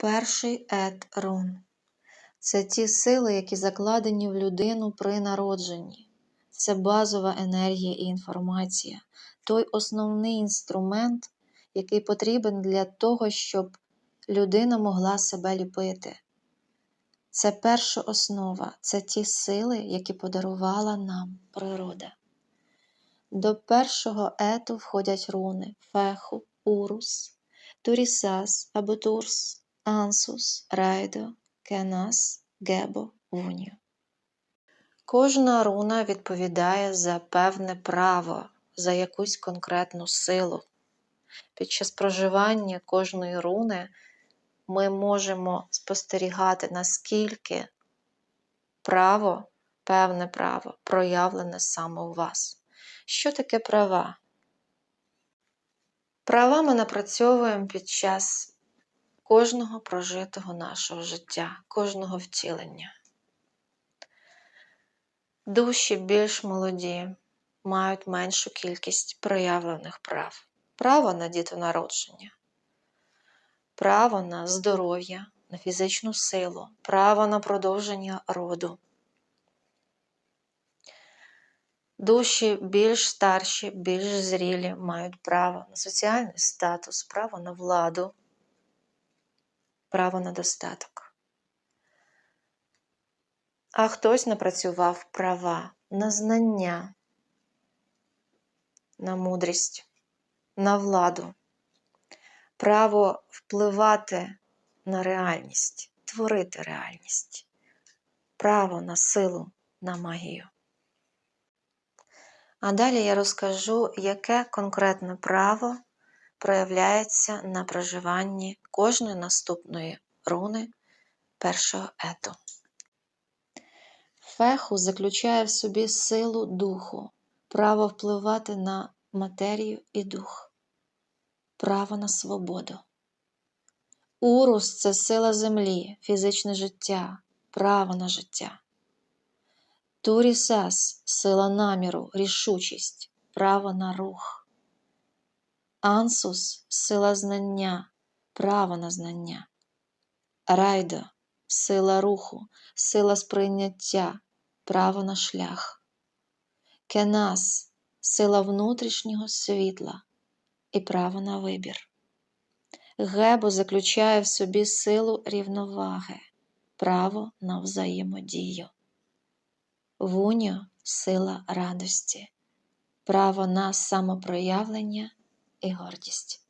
Перший ет рун. Це ті сили, які закладені в людину при народженні. Це базова енергія і інформація, той основний інструмент, який потрібен для того, щоб людина могла себе ліпити. Це перша основа, це ті сили, які подарувала нам природа. До першого ету входять руни феху, урус, турісас або турс, ансус, райдо, кенас, гебо, вуньо. Кожна руна відповідає за певне право, за якусь конкретну силу. Під час проживання кожної руни ми можемо спостерігати, наскільки право, певне право, проявлене саме у вас. Що таке права? Права ми напрацьовуємо під час кожного прожитого нашого життя, кожного втілення. Душі більш молоді мають меншу кількість проявлених прав. Право на дітонародження, право на здоров'я, на фізичну силу, право на продовження роду. Душі більш старші, більш зрілі мають право на соціальний статус, право на владу, право на достаток. А хтось напрацював права на знання, на мудрість, на владу, право впливати на реальність, творити реальність, право на силу, на магію. А далі я розкажу, яке конкретне право проявляється на проживанні кожної наступної руни першого ету. Феху заключає в собі силу духу, право впливати на матерію і дух, право на свободу. Урус це сила землі, фізичне життя, право на життя. Турісас сила наміру, рішучість, право на рух. Ансус сила знання, право на знання. Райдо сила руху, сила сприйняття, право на шлях. Кенас сила внутрішнього світла і право на вибір. Гебо заключає в собі силу рівноваги, право на взаємодію. Вуньо сила радості, право на самопроявлення і гордість.